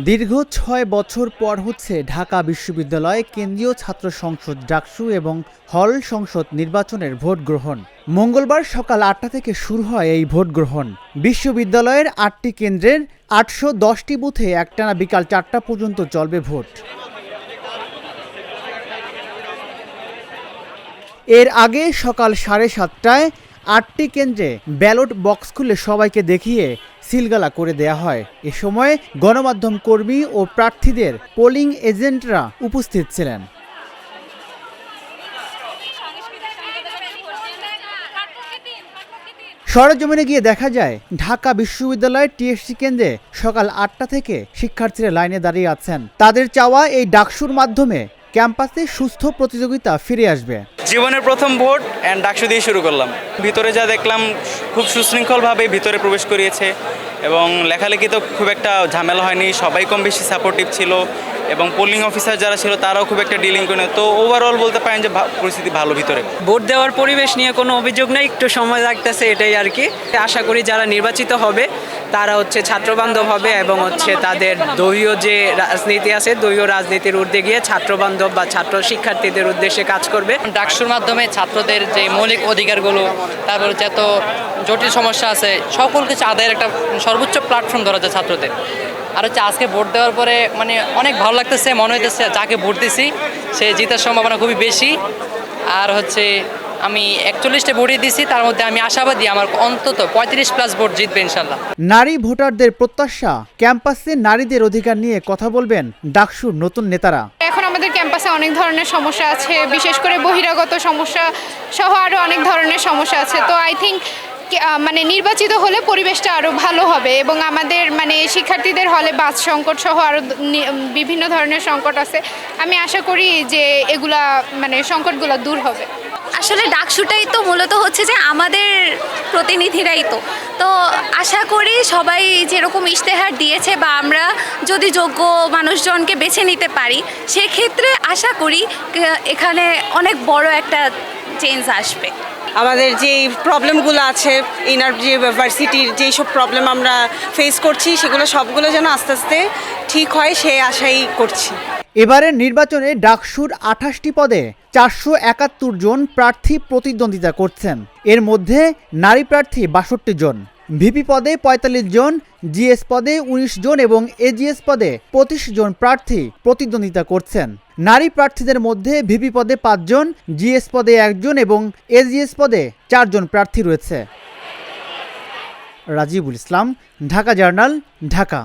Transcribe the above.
দীর্ঘ ছয় বছর পর হচ্ছে ঢাকা বিশ্ববিদ্যালয় কেন্দ্রীয় ছাত্র সংসদ ডাকসু এবং হল সংসদ নির্বাচনের ভোট গ্রহণ। মঙ্গলবার সকাল আটটা থেকে শুরু হয় এই ভোট গ্রহণ। বিশ্ববিদ্যালয়ের আটটি কেন্দ্রের আটশো দশটি বুথে একটানা বিকাল চারটা পর্যন্ত চলবে ভোট। এর আগে সকাল সাড়ে সাতটায় আটটি কেন্দ্রে ব্যালট বক্স খুলে সবাইকে দেখিয়ে সিলগালা করে দেয়া হয়। এ সময় গণমাধ্যম কর্মী ও প্রার্থীদের পোলিং এজেন্টরা উপস্থিত ছিলেন। সরজমিনে গিয়ে দেখা যায়, ঢাকা বিশ্ববিদ্যালয়ের টিএসসি কেন্দ্রে সকাল আটটা থেকে শিক্ষার্থীরা লাইনে দাঁড়িয়ে আছেন। তাদের চাওয়া এই ডাকসুর মাধ্যমে ক্যাম্পাসে সুস্থ প্রতিযোগিতা ফিরে আসবে। জীবনের প্রথম ভোট অ্যান্ড ডাকসু দিয়ে শুরু করলাম। ভিতরে যা দেখলাম, খুব সুশৃঙ্খলভাবে ভিতরে প্রবেশ করিয়েছে এবং লেখালেখি তো খুব একটা ঝামেলা হয়নি, সবাই কম বেশি সাপোর্টিভ ছিল এবং পোলিং অফিসার যারা ছিল তারাও খুব একটা ডিলিং করে তো ওভারঅল বলতে পারেন যে ভা- পরিস্থিতি ভালো ভিতরে। ভোট দেওয়ার পরিবেশ নিয়ে কোনো অভিযোগ নেই একটু সময় লাগতেছে এটাই আর কি। আশা করি যারা নির্বাচিত হবে তারা হচ্ছে ছাত্রবান্ধব হবে এবং হচ্ছে তাদের দলীয় যে রাজনীতি আছে দলীয় রাজনীতির ঊর্ধ্বে গিয়ে ছাত্রবান্ধব বা ছাত্র শিক্ষার্থীদের উদ্দেশ্যে কাজ করবে। ডাকসুর মাধ্যমে ছাত্রদের যে মৌলিক অধিকারগুলো তারপর যত জটিল সমস্যা আছে সকল কিছু আদায়ের একটা সর্বোচ্চ প্ল্যাটফর্ম ধরা যায় ছাত্রদের। আর হচ্ছে আজকে ভোট দেওয়ার পরে মানে অনেক ভালো লাগতেছে মনে হইতেছে যাকে ভোট দিছি সে জিতার সম্ভাবনা খুবই বেশি। আর হচ্ছে আমি একচল্লিশটা ভোটই দিছি তার মধ্যে আমি আশাবাদী আমার অন্তত পঁয়ত্রিশ প্লাস ভোট জিতবে ইনশাল্লাহ। নারী ভোটারদের প্রত্যাশা ক্যাম্পাসে নারীদের অধিকার নিয়ে কথা বলবেন ডাকসুর নতুন নেতারা। এখন আমাদের ক্যাম্পাসে অনেক ধরনের সমস্যা আছে বিশেষ করে বহিরাগত সমস্যা সহ আরও অনেক ধরনের সমস্যা আছে। তো আই থিঙ্ক মানে নির্বাচিত হলে পরিবেশটা আরও ভালো হবে এবং আমাদের মানে শিক্ষার্থীদের হলে বাস সংকট সহ আরও বিভিন্ন ধরনের সংকট আছে। আমি আশা করি যে এগুলা মানে সংকটগুলো দূর হবে। আসলে ডাকসুটাই তো মূলত হচ্ছে যে আমাদের প্রতিনিধিরাই তো। তো আশা করি সবাই যেরকম ইশতেহার দিয়েছে বা আমরা যদি যোগ্য মানুষজনকে বেছে নিতে পারি, সেক্ষেত্রে আশা করি এখানে অনেক বড় একটা চেঞ্জ আসবে। আমাদের যে প্রবলেমগুলো আছে ইনার যে ভার্সিটির যেই সব প্রবলেম আমরা ফেস করছি সেগুলো সবগুলো যেন আস্তে আস্তে ঠিক হয় সেই আশাই করছি। এবারের নির্বাচনে ডাকসুর আঠাশটি পদে চারশো একাত্তর জন প্রার্থী প্রতিদ্বন্দ্বিতা করছেন। এর মধ্যে নারী প্রার্থী বাষট্টি জন। ভিপি পদে পঁয়তাল্লিশ জন, জিএস পদে উনিশ জন এবং এজিএস পদে পঁচিশ জন প্রার্থী প্রতিদ্বন্দ্বিতা করছেন। নারী প্রার্থীদের মধ্যে ভিপি পদে পাঁচজন জিএস পদে একজন এবং এজিএস পদে চারজন প্রার্থী রয়েছে। রাজিবুল ইসলাম, ঢাকা জার্নাল, ঢাকা।